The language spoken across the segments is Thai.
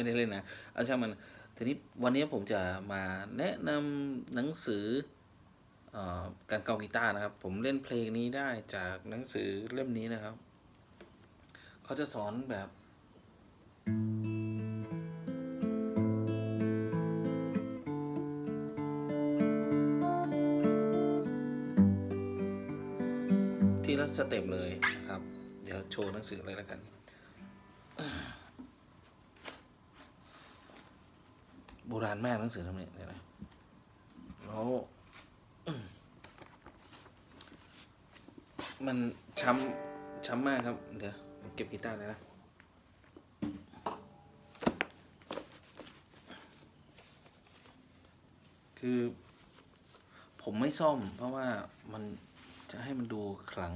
ไม่ได้เล่นนะเอาช่างมันทีนี้วันนี้ผมจะมาแนะนำหนังสืออการเกากีตาร์นะครับ ผมเล่นเพลงนี้ได้จากหนังสือเล่มนี้นะครับ เขาจะสอนแบบทีละสเต็ปเลยนะครับ เดี๋ยวโชว์หนังสือเลยแล้วกัน โบราณมากหนังสือทำเนี่ยเดี๋ยนะแล้วมันช้ำช้ำมากครับ เดี๋ยวเก็บกีตาร์เลยนะคือ ผมไม่ซ่อม เพราะว่ามันจะให้มันดูขลัง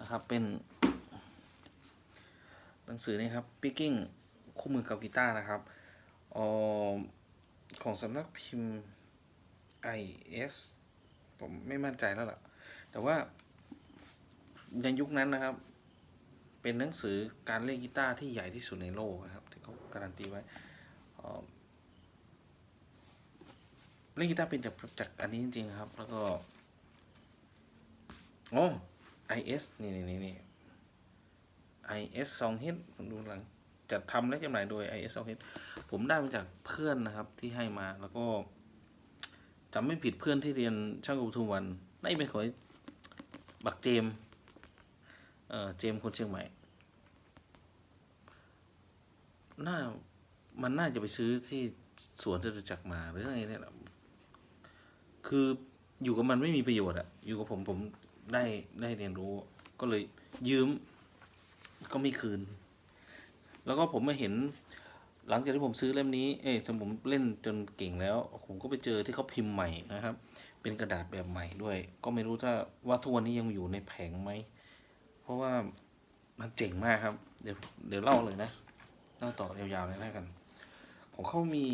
นะครับ เป็นหนังสือนี่ครับ Picking คู่มือกับกีตาร์นะครับ ออของสำนักพิมพ์ IS ผมไม่มั่นใจแล้วล่ะ แต่ว่าในยุคนั้นนะครับ เป็นหนังสือการเล่นกีตาร์ที่ใหญ่ที่สุดในโลกนะครับ ที่เขาการันตีไว้เเล่นกีตาร์เป็นจากจากอันนี้จริงๆครับ แล้วก็โอ้ IS นี่นี่นี่นี่ IS 2 h ผมดูหลัง จัดทำและจำหน่ายโดย IS 2 h ผมได้มาจากเพื่อนนะครับที่ให้มาแล้วก็จำไม่ผิดเพื่อนที่เรียนช่างกบทุมวันน่เป็นของบักเจมเออเจมคนเชียงใหม่น่ามันน่าจะไปซื้อที่สวนจตุจักรมาหรืออะไรเนี่ยคืออยู่กับมันไม่มีประโยชน์อะอยู่กับผมผมได้ได้เรียนรู้ ก็เลยยืมก็ไม่คืน แล้วก็ผมมาเห็น หลังจากที่ผมซื้อเล่มนี้ เอ้ยจนผมเล่นจนเก่งแล้ว ผมก็ไปเจอที่เขาพิมพ์ใหม่นะครับ เป็นกระดาษแบบใหม่ด้วย ก็ไม่รู้ถ้าว่าทุกวันนี้ยังอยู่ในแผงไหม เพราะว่ามันเจ๋งมากครับ เดี๋ยวเดี๋ยวเล่าเลยนะเล่าต่อยาวๆเลยนะกัน ของเขามี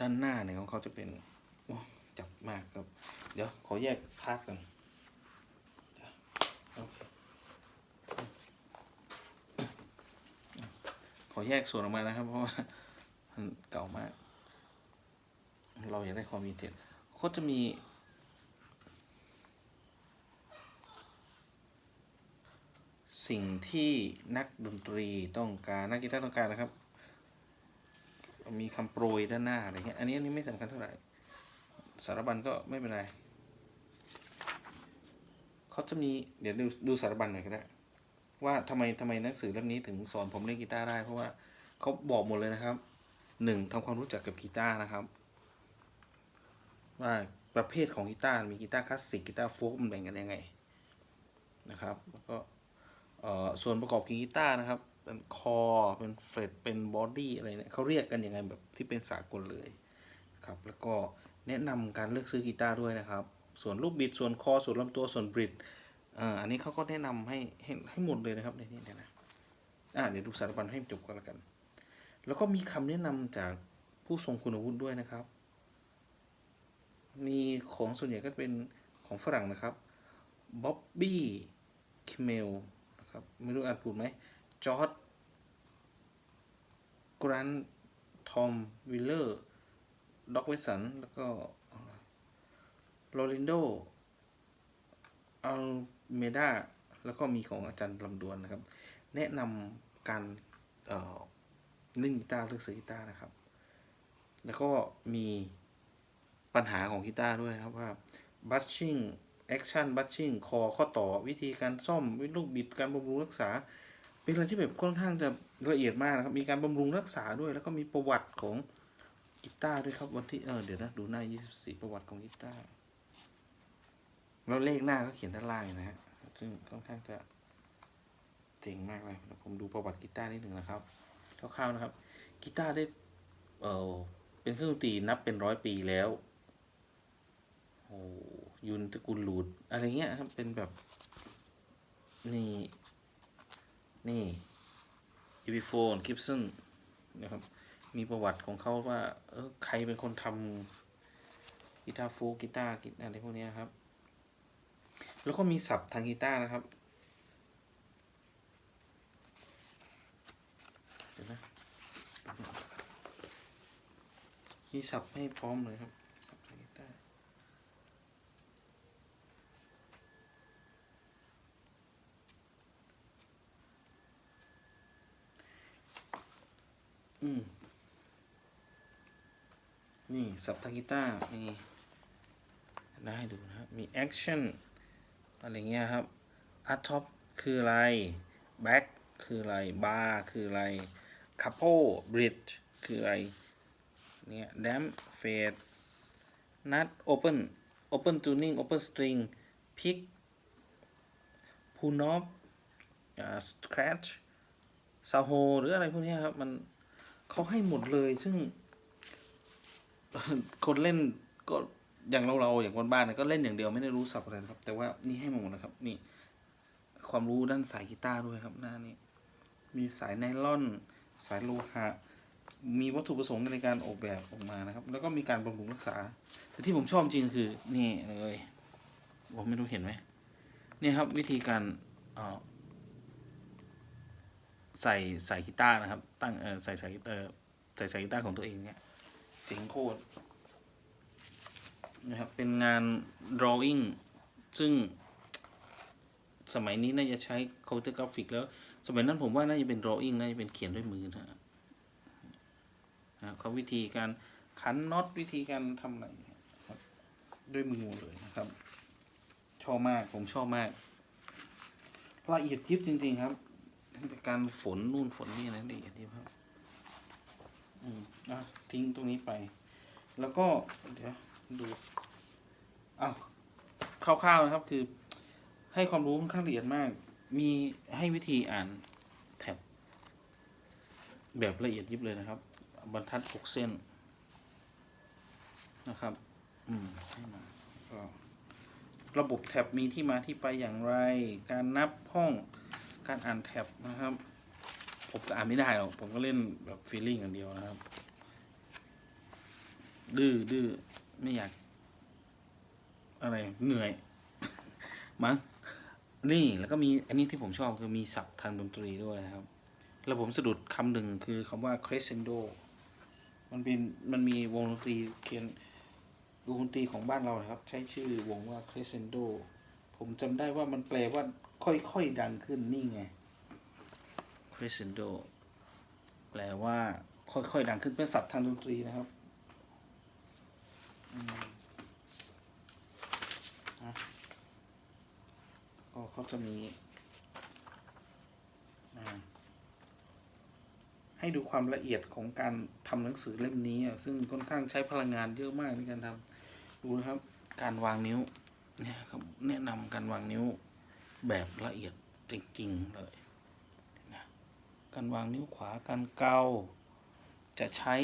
ด้านหน้าเนี่ยของเขาจะเป็นจับมากครับ เดี๋ยวขอแยกพาร์ทกัน โอเคข อแยกส่วนออกมานะครับ เพราะว่ามันเก่ามาก เราอยากได้ความมีเทียนเขาจะมี สิ่งที่นักดนตรีต้องการนักกีตาร์ต้องการนะครับ มีคำโปรยด้านหน้าอะไรเงี้ยอันนี้อันนี้ไม่สำคัญเท่าไหร่ สารบัญก็ไม่เป็นไรเขาจะมีเดี๋ยวดูดูสารบัญหน่อยก็ได้ ว่าทำไมทำไมหนังสือเล่มนี้ถึงสอนผมเล่นกีตาร์ได้ เพราะว่าเขาบอกหมดเลยนะครับหนึ่งทำความรู้จักกับกีตาร์นะครับ ว่าประเภทของกีตาร์มีกีตาร์คลาสสิกกีตาร์โฟล์กมันแบ่งกันยังไงนะครับแล้วก็ส่วนประกอบกีตาร์นะครับ เป็นคอเป็นเฟรตเป็นบอดี้อะไรเนี่ยเขาเรียกกันยังไงแบบที่เป็นสากลเลยครับแล้วก็แนะนำการเลือกซื้อกีตาร์ด้วยนะครับ ส่วนลูกบิดส่วนคอส่วนลำตัวส่วนบริด อ่าอันนี้เขาก็แนะนำให้ให้ให้หมดเลยนะครับในนี้เนี่ยนะอ่าเดี๋ยวดูสารบัญให้จบกันแล้วกัน แล้วก็มีคำแนะนำจากผู้ทรงคุณวุฒิด้วยนะครับ มีของส่วนใหญ่ก็เป็นของฝรั่งนะครับบ๊อบบี้คิเมลนะครับไม่รู้อ่านถูกไหมจอร์ดกรันทอมวิลเลอร์ด็อกเวสัน แล้วก็โรลินโดอัล เมดาแล้วก็มีของอาจารย์ลำดวนนะครับ แนะนำการเอ่อเล่นกีตาร์เลือกซื้อกีตาร์นะครับ แล้วก็มีปัญหาของกีตาร์ด้วยครับว่าบัชชิ่งแอคชั่นบัชชิ่งคอข้อต่อวิธีการซ่อมวิลูกบิดการบำรุงรักษา เป็นอะไรที่แบบค่อนข้างจะละเอียดมากนะครับ มีการบำรุงรักษาด้วย แล้วก็มีประวัติของกีตาร์ด้วยครับวันที่เออเดี๋ยวนะดูหน้า 24 ประวัติของกีตาร์ แล้วเลขหน้าก็เขียนด้านล่างนะฮะ ซึ่งค่อนข้างจะเจ๋งมากเลยผมดูประวัติกีตาร์นิดหนึ่งนะครับคร่าวๆนะครับ กีตาร์ได้ เออเป็นเครื่องดนตรีนับเป็นร้อยปีแล้วโอ้ยุนตระกูลหลูด อะไรเงี้ยครับ เป็นแบบ นี่ นี่อีพีโฟนกิฟสันนะครับ มีประวัติของเขาว่า เออใครเป็นคนทำกีตาร์โฟกีตาร์กีตาร์อะไรพวกนี้ครับ แล้วก็มีสับทางกีตาร์นะครับเดี๋นะมีสับให้พร้อมเลยครับสับทางกีตาร์อืมนี่ สับทางกีตาร์นี่ได้ดูนะครับมีแอคชั่น อะไรเงี้ยครับอัท็อปคืออะไรแบ็คคืออะไรบาร์คืออะไรคัพโพบริดจ์คืออะไรเนี่ยแดมเฟดนัดโอเปนโอเปนจูนิ่งโอเปนสตริงพิกพูนอฟอ่าสครชซาโฮหรืออะไรพวกนี้ครับ มันเขาให้หมดเลยซึ่ง คนเล่นก็ อย่างเราเราๆอย่างคนบ้านเนี่ยก็เล่นอย่างเดียวไม่ได้รู้สับอะไรครับ แต่ว่านี่ให้มาหมดนะครับ นี่ ความรู้ด้านสายกีตาร์ด้วยครับ หน้านี้ มีสายไนล่อน สายโลหะ มีวัตถุประสงค์ในการออกแบบออกมานะครับ แล้วก็มีการบำรุงรักษา แต่ที่ผมชอบจริงคือ นี่เลยผมไม่รู้เห็นไหมนี่ครับวิธีการใส่ใส่กีตาร์นะครับ ตั้งใส่ส่เออใส่ใส่กีตาร์ของตัวเองเนี่ยเจ๋งโคตร นะครับ เป็นงาน drawing ซึ่งสมัยนี้น่าจะใช้คอมพิวเตอร์กราฟิกแล้ว สมัยนั้นผมว่าน่าจะเป็น drawing น่าจะเป็นเขียนด้วยมือนะฮะนะครับเขาวิธีการขันน็อตวิธีการทำอะไรด้วยมือเลยนะครับ ชอบมากผมชอบมาก ละเอียดยิบจริง ๆ ครับตั้งแต่การฝนนู่นฝนนี่นะละเอียดยิบครับ อืมอะทิ้งตรงนี้ไป แล้วก็เดี๋ยว ดูอ้าวคร่าวๆนะครับ คือ ให้ความรู้ค่อนข้างละเอียดมาก มีให้วิธีอ่านแท็บแบบละเอียดยิบเลยนะครับ บรรทัดหกเส้นนะครับ อืมให้มาก็ระบบแท็บมีที่มาที่ไปอย่างไร การนับห้อง การอ่านแท็บนะครับ ผมก็อ่านไม่ได้หรอก ผมก็เล่นแบบฟีลลิ่งอย่างเดียวนะครับ ดื้อดื้อ ไม่อยาก อะไรเหนื่อย มั้งนี่แล้วก็มีอันนี้ที่ผมชอบคือมีศัพท์ทางดนตรีด้วยนะครับ แล้วผมสะดุดคำหนึ่งคือคำว่า crescendo มันเป็นมันมีวงดนตรีเขียนวงดนตรีของบ้านเรานะครับ ใช้ชื่อวงว่า crescendo ผมจำได้ว่ามันแปลว่าค่อยๆดังขึ้นนี่ไง crescendo แปลว่าค่อยๆดังขึ้นเป็นศัพท์ทางดนตรีนะครับ ก็เขาจะมีให้ดูความละเอียดของการทำหนังสือเล่มนี้อะซึ่งค่อนข้างใช้พลังงานเยอะมากในการทำดูนะครับ การวางนิ้วเนี่ยครับแนะนำการวางนิ้วแบบละเอียดจริงๆเลยนะการวางนิ้วขวาการเกาจะใช้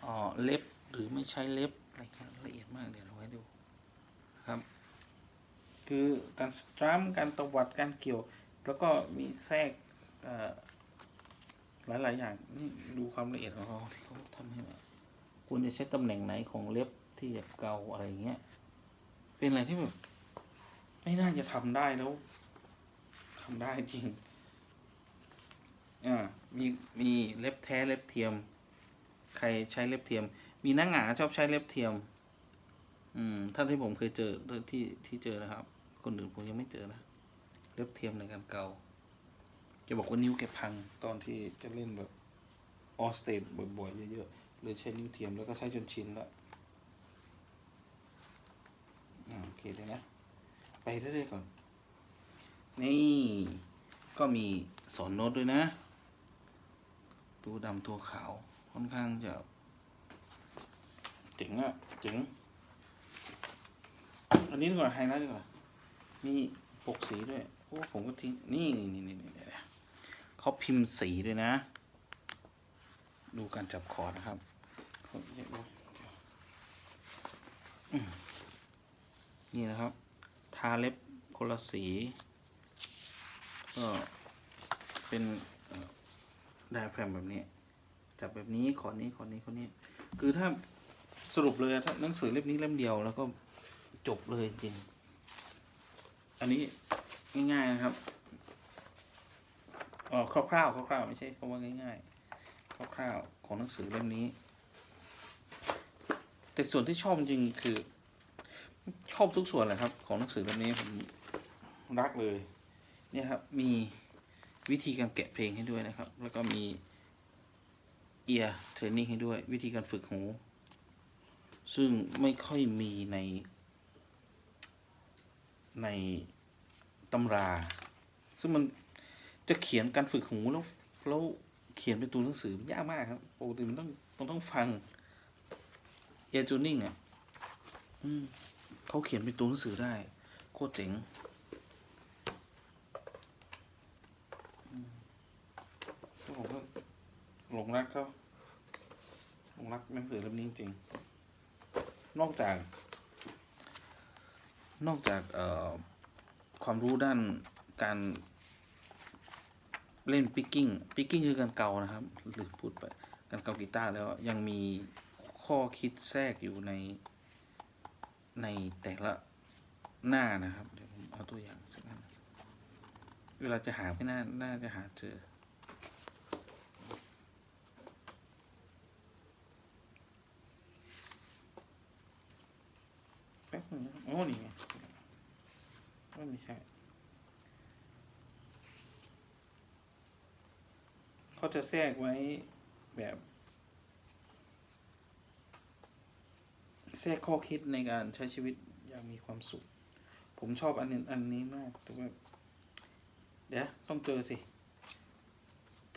เอ่อเล็บหรือไม่ใช้เล็บอะไรเงี้ยละเอียดมากเดี๋ยวเราไว้ดูครับ คือการสตรัมการตวัดการเกี่ยว แล้วก็มีแทรกเอ่อหลายอย่างนี่ดูความละเอียดของเขาที่เขาทำให้มาควรจะใช้ตำแหน่งไหนของเล็บที่จะเกาอะไรเงี้ย เป็นอะไรที่แบบไม่น่าจะทำได้แล้วทำได้จริงอ่ามีมีเล็บแท้เล็บเทียม ใครใช้เล็บเทียม มีนักหงาชอบใช้เล็บเทียม อืมถ้านที่ผมเคยเจอที่ที่เจอนะครับ คนอื่นผมยังไม่เจอนะเล็บเทียมในการเกาจะบอกว่านิ้วแกพังตอนที่จะเล่นแบบออสเตดบ่อยๆเยอะๆเลยใช้นิ้วเทียมแล้วก็ใช้จนชินแล้วโอเคเลยนะ ไปเรื่อยๆก่อน นี่ก็มีสอนโน้ตด้วยนะ ตัวดำตัวขาวค่อนข้างจะเจ๋งอะเจ๋งอันนี้ดีกว่าไฮไลท์ดีกว่า มีปกสีด้วย โอ้ผมก็ทิ้งนี่นี่นี่นี่นี่เขาพิมพ์สีด้วยนะ ดูการจับคอร์ดนะครับนี่นะครับ ทาเล็บคนละสี ก็เป็นไดแฟรมแบบนี้ จับแบบนี้ขอนี้ขอนี้ขอนี้ คือถ้าสรุปเลยถ้าหนังสือเล่มนี้เล่มเดียวแล้วก็จบเลยจริง อันนี้ง่ายๆนะครับอ๋อคร่าวๆคร่าวๆไม่ใช่คำว่าง่ายๆคร่าวๆของหนังสือเล่มนี้ แต่ส่วนที่ชอบจริงๆคือ ชอบทุกส่วนแหละครับ ของหนังสือเล่มนี้ผมรักเลยเนี่ยครับมีวิธีการแกะเพลงให้ด้วยนะครับ แล้วก็มี ear training ให้ด้วย วิธีการฝึกหู ซึ่งไม่ค่อยมีใน ในตำรา ซึ่งมันจะเขียนการฝึกหูแล้วแล้วเขียนเป็นตัวหนังสือมันยากมากครับปกติมันต้องมันต้องฟัง ear tuning อะเขาเขียนเป็นตัวหนังสือได้ โคตรเจ๋งผมก็หลงรักเขาหลงรักหนังสือเล่มนี้จริง นอกจาก นอกจากความรู้ด้านการเล่นปิกกิ้งปิกกิ้งคือการเกานะครับหรือพูดไปการเกากีตาร์แล้วยังมีข้อคิดแทรกอยู่ในในแต่ละหน้านะครับ เดี๋ยวผมเอาตัวอย่างสักอันเวลาจะหาไม่น่าน่าจะหาเจอ แป๊บหนึงนะครับโอ้นี่ไงว่ไม่ใช่เขาจะแทรกไว้แบบแทรกข้อคิดในการใช้ชีวิตอย่างมีความสุข ผมชอบอันนี้อันนี้มากแต่ว่าเดี๋ยวต้องเจอสิ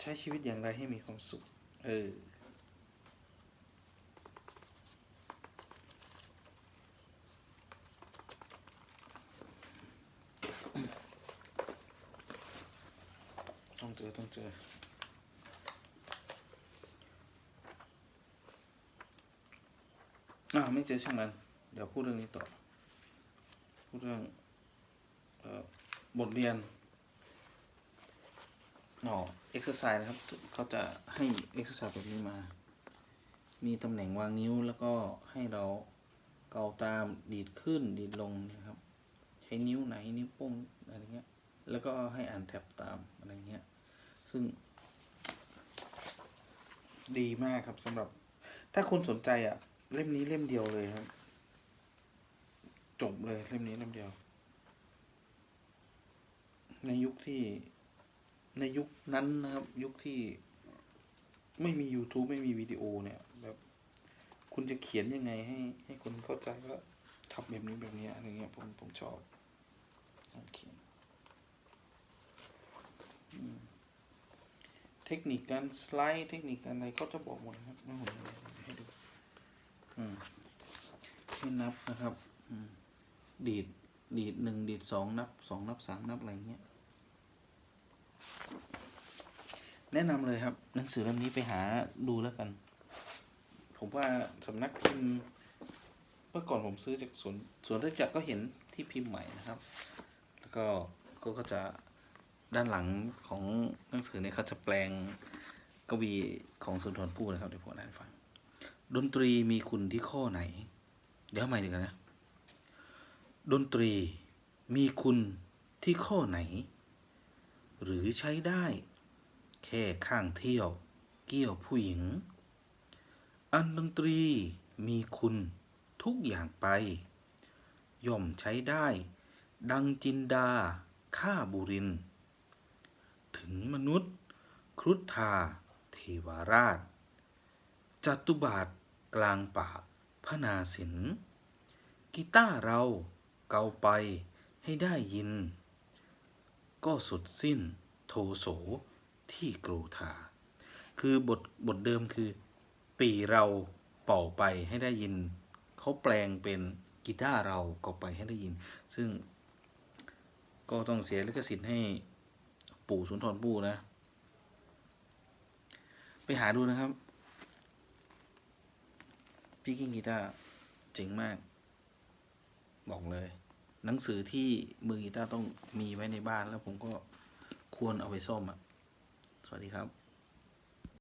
ใช้ชีวิตอย่างไรให้มีความสุข เออ ต้องเจอต้องเจออ่าไม่เจอช่างมันเดี๋ยวพูดเรื่องนี้ต่อ พูดเรื่องออบทเรียนอ๋อเอ็กซ์ไซส์นะครับ เขาจะให้เอ็กซ์ไซส์แบบนี้มา มีตำแหน่งวางนิ้วแล้วก็ให้เราเกาตามดีดขึ้นดีดลงนะครับ ใช้นิ้วไหนนิ้วโป้งอะไรเงี้ย แล้วก็ให้อ่านแท็บตามอะไรเงี้ย ซึ่ง ดีมากครับสำหรับ ถ้าคุณสนใจอะ เล่มนี้เล่มเดียวเลยครับ จบเลยเล่มนี้เล่มเดียว ในยุคที่ในยุคนั้นนะครับ ยุคที่ไม่มี YouTube ไม่มีวิดีโอเนี่ยแบบคุณจะเขียนยังไงให้ ให้คนเข้าใจว่าทำแบบนี้แบบนี้อะไรเงี้ยผมผมชอบโอเคอืม ทคนิคการสไลด์เทคนิคการอะไรเขาจะบอกหมดนะครับไม่ผมให้ดูอืมให้นับนะครับอืมดีดดีดหนึ่งดีดสองนับสองนับสามนับอะไรเงี้ย แนะนำเลยครับ หนังสือเล่มนี้ไปหาดูแล้วกัน ผมว่าสำนักพิมพ์เมื่อก่อนผมซื้อจากสวนสวนรัจักรก็เห็นที่พิมพ์ใหม่นะครับ แล้วก็เขาก็จะ ด้านหลังของหนังสือเนี่ยเขาจะแปลงกวีของสุนทรภู่นะครับเดี๋ยวผมอ่านฟัง ดนตรีมีคุณที่ข้อไหน เดี๋ยวเอาใหม่ดีกันนะ ดนตรีมีคุณที่ข้อไหน หรือใช้ได้ แค่ข้างเที่ยว เกี่ยวผู้หญิง อันดนตรีมีคุณทุกอย่างไป ย่อมใช้ได้ ดังจินดาข้าบุรินทร์ ถึงมนุษย์ ครุฑธาเทวาราช จัตุบาทกลางป่าพนาสินกีตาร์เราเกาไปให้ได้ยิน ก็สุดสิ้นโทโสที่กรูธาคือบทบทเดิมคือ ปีเราเป่าไปให้ได้ยิน เขาแปลงเป็นกีตาร์เราเกาไปให้ได้ยิน ซึ่งก็ต้องเสียลิขสิทธิ์ให้ ปู่สุนทรปู่นะ ไปหาดูนะครับ พี่กิ้งกีตาร์เจ๋งมาก บอกเลย หนังสือที่มือกีตาร์ต้องมีไว้ในบ้านแล้วผมก็ควรเอาไปซ่อมอะ สวัสดีครับ